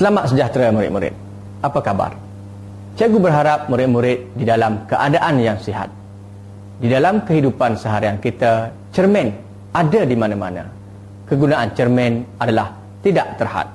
Selamat sejahtera murid-murid. Apa kabar? Cikgu berharap murid-murid di dalam keadaan yang sihat. Di dalam kehidupan seharian kita, cermin ada di mana-mana. Kegunaan cermin adalah tidak terhad.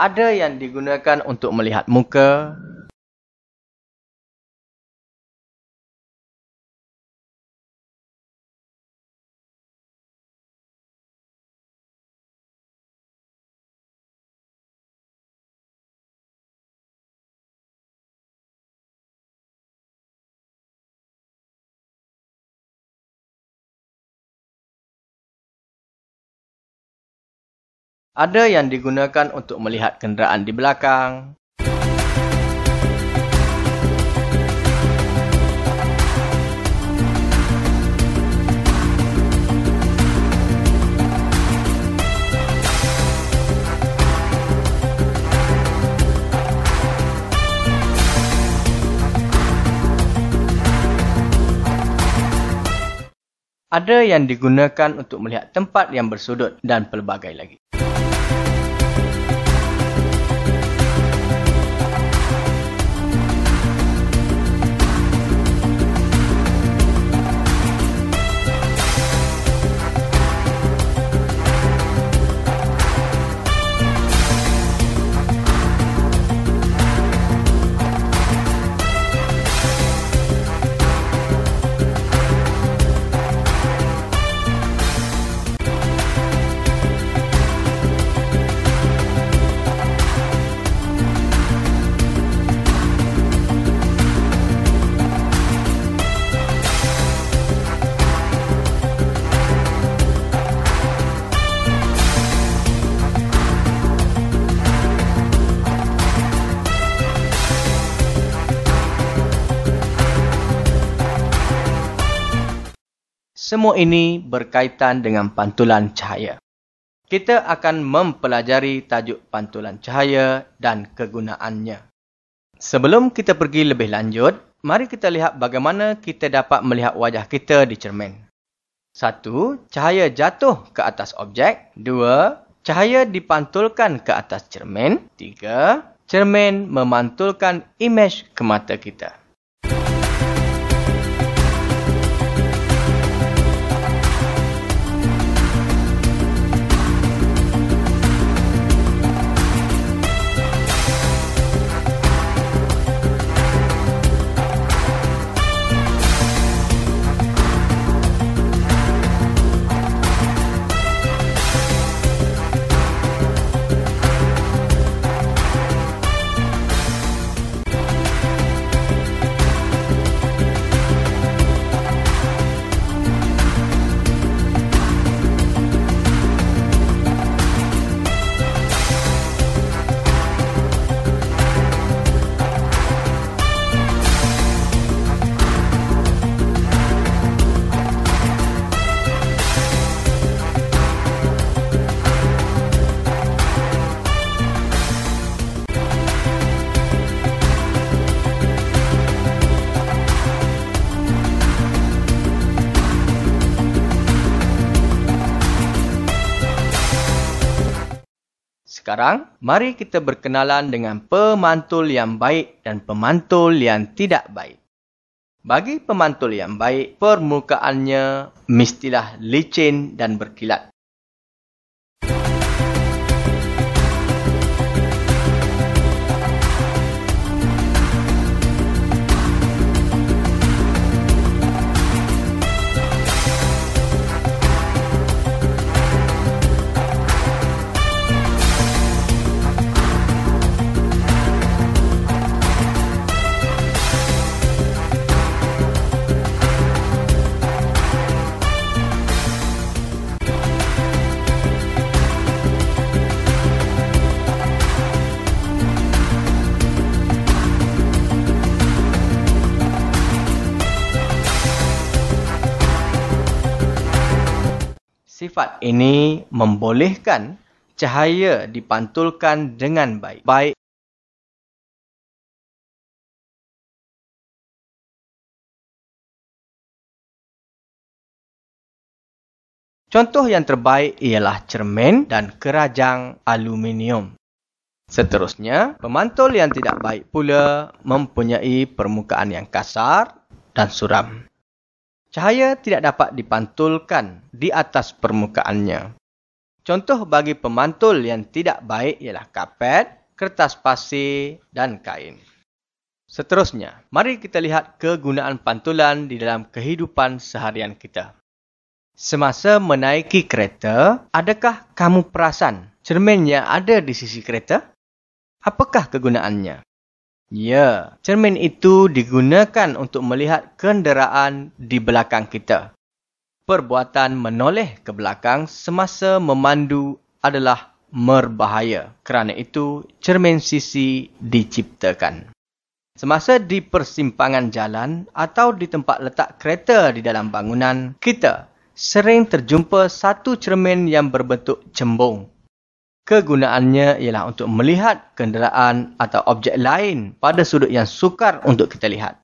Ada yang digunakan untuk melihat muka, Ada yang digunakan untuk melihat kenderaan di belakang. Ada yang digunakan untuk melihat tempat yang bersudut dan pelbagai lagi. Semua ini berkaitan dengan pantulan cahaya. Kita akan mempelajari tajuk pantulan cahaya dan kegunaannya. Sebelum kita pergi lebih lanjut, mari kita lihat bagaimana kita dapat melihat wajah kita di cermin. Satu, cahaya jatuh ke atas objek. Dua, cahaya dipantulkan ke atas cermin. Tiga, cermin memantulkan imej ke mata kita. Sekarang, mari kita berkenalan dengan pemantul yang baik dan pemantul yang tidak baik. Bagi pemantul yang baik, permukaannya mestilah licin dan berkilat. Sifat ini membolehkan cahaya dipantulkan dengan baik. Baik Contoh yang terbaik ialah cermin dan kerajang aluminium. Seterusnya, pemantul yang tidak baik pula mempunyai permukaan yang kasar dan suram. Cahaya tidak dapat dipantulkan di atas permukaannya. Contoh bagi pemantul yang tidak baik ialah kapet, kertas pasir dan kain. Seterusnya, mari kita lihat kegunaan pantulan di dalam kehidupan seharian kita. Semasa menaiki kereta, adakah kamu perasan cermin yang ada di sisi kereta? Apakah kegunaannya? Ya, cermin itu digunakan untuk melihat kenderaan di belakang kita. Perbuatan menoleh ke belakang semasa memandu adalah merbahaya. Kerana itu, cermin sisi diciptakan. Semasa di persimpangan jalan atau di tempat letak kereta di dalam bangunan, kita sering terjumpa satu cermin yang berbentuk cembung. Kegunaannya ialah untuk melihat kenderaan atau objek lain pada sudut yang sukar untuk kita lihat.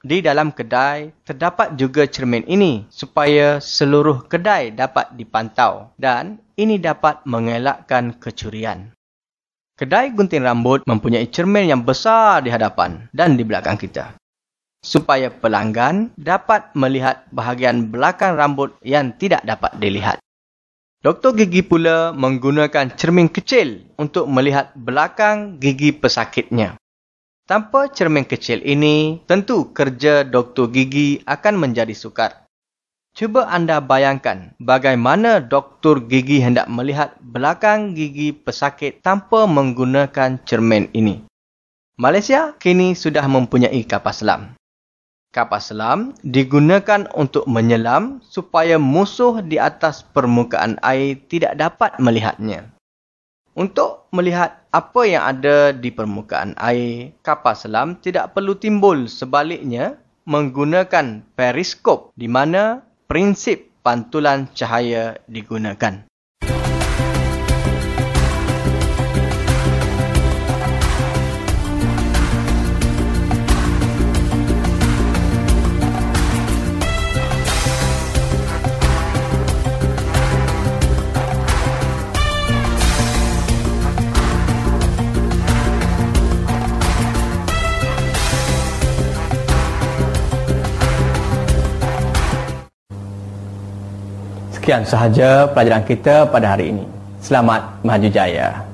Di dalam kedai, terdapat juga cermin ini supaya seluruh kedai dapat dipantau dan ini dapat mengelakkan kecurian. Kedai gunting rambut mempunyai cermin yang besar di hadapan dan di belakang kita supaya pelanggan dapat melihat bahagian belakang rambut yang tidak dapat dilihat. Doktor gigi pula menggunakan cermin kecil untuk melihat belakang gigi pesakitnya. Tanpa cermin kecil ini, tentu kerja doktor gigi akan menjadi sukar. Cuba anda bayangkan bagaimana doktor gigi hendak melihat belakang gigi pesakit tanpa menggunakan cermin ini. Malaysia kini sudah mempunyai kapal selam. Kapal selam digunakan untuk menyelam supaya musuh di atas permukaan air tidak dapat melihatnya. Untuk melihat apa yang ada di permukaan air, kapal selam tidak perlu timbul sebaliknya menggunakan periskop di mana prinsip pantulan cahaya digunakan. Sekian sahaja pelajaran kita pada hari ini. Selamat maju jaya.